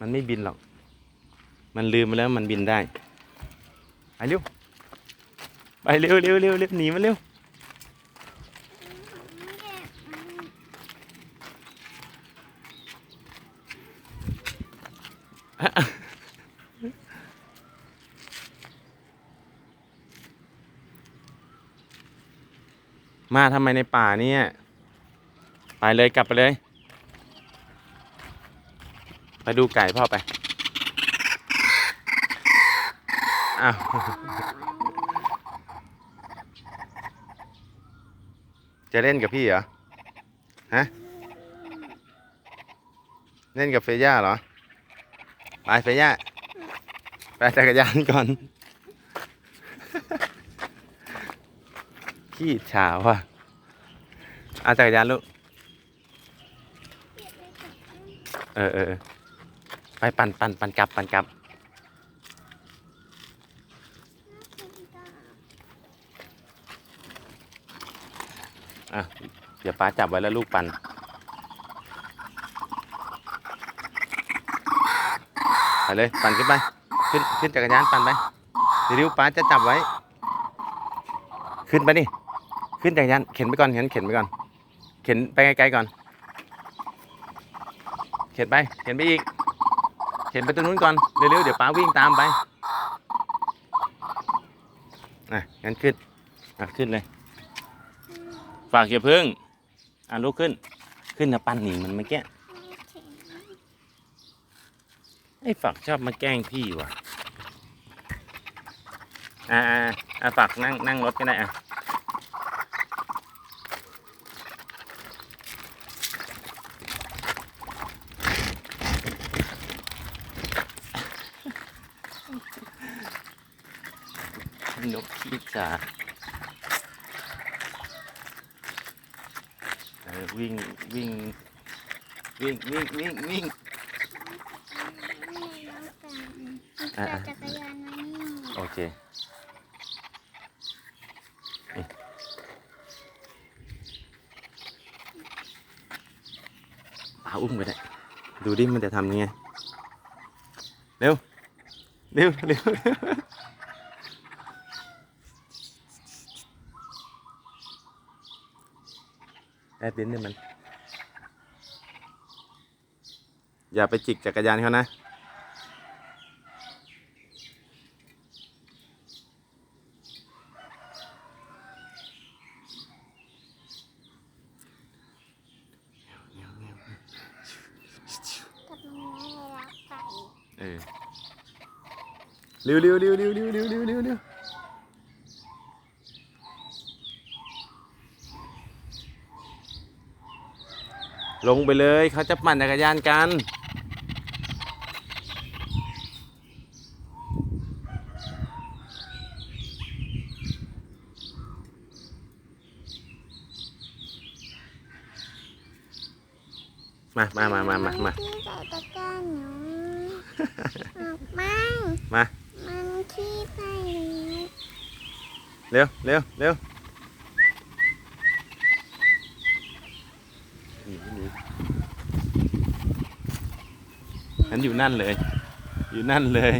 มันไม่บินหรอก มันลืมไปแล้วมันบินได้ ไปเร็ว ไปเร็วเร็วเร็วเร็วหนีมันเร็ว มาทำไมในป่าเนี่ย ไปเลยกลับไปเลย ไปดูไก่พ่อไป อ้าว จะเล่นกับพี่เหรอ ฮะ เล่นกับเฟย่าเหรอ ไปเฟย่า ไปจักรยานก่อน ขี้ฉาว่ะเอาจักรยานลูก เออเออ ไปปั่นปั่นปั่นกลับปั่นกลับอะเดี๋ยวป้าจับไว้แล้วลูกปั่นไปเลยปั่นขึ้นไป ขึ้นขึ้นจักรยานปั่นไปเดี๋ยวป้าจะจับไว้ ขึ้นไปดิขึ้นจักรยานเข็นไปก่อนเข็นเข็นไปก่อน เข็นไปไกลๆก่อน เข็นไปเข็นไปอีก ข็นไปตรงนู้นก่อน เร็วๆ เดี๋ยวป้าวิ่งตามไป อะงั้นขึ้น อะขึ้นเลย ฝากอย่าพึ่ง อะลุกขึ้น ขึ้นนะปันหนีมันเมื่อกี้ ไอ้ฝักชอบมาแกล้งพี่ว่ะ อ่าอ่าฝากนั่งนั่งรถก็ได้อะ นกขี้จ่าวิ่งวิ่งวิ่งวิ่งวิ่งวิ่งอะจักรยานมานี่โอเคนี่ปาอุ้มไปได้ดูดิมันจะทำยังไงเร็วเร็วเร็ว เร็วแอบเล่นเนี่ยมัน อย่าไปจิกจักรยานเขานะ กับมึงไม่รักไก่ เออเร็วเร็วเร็วเร็วเร็วเร็วเร็วเร็วเร็ว ลงไปเลยเขาจะปั่นจักรยานกัน มามามามามามาที่ใส่ตะกร้าหนูออกมามา มันขี้ไปแล้ว เร็วเร็วเร็วหนีหนี นั้นอยู่นั่นเลย อยู่นั่นเลย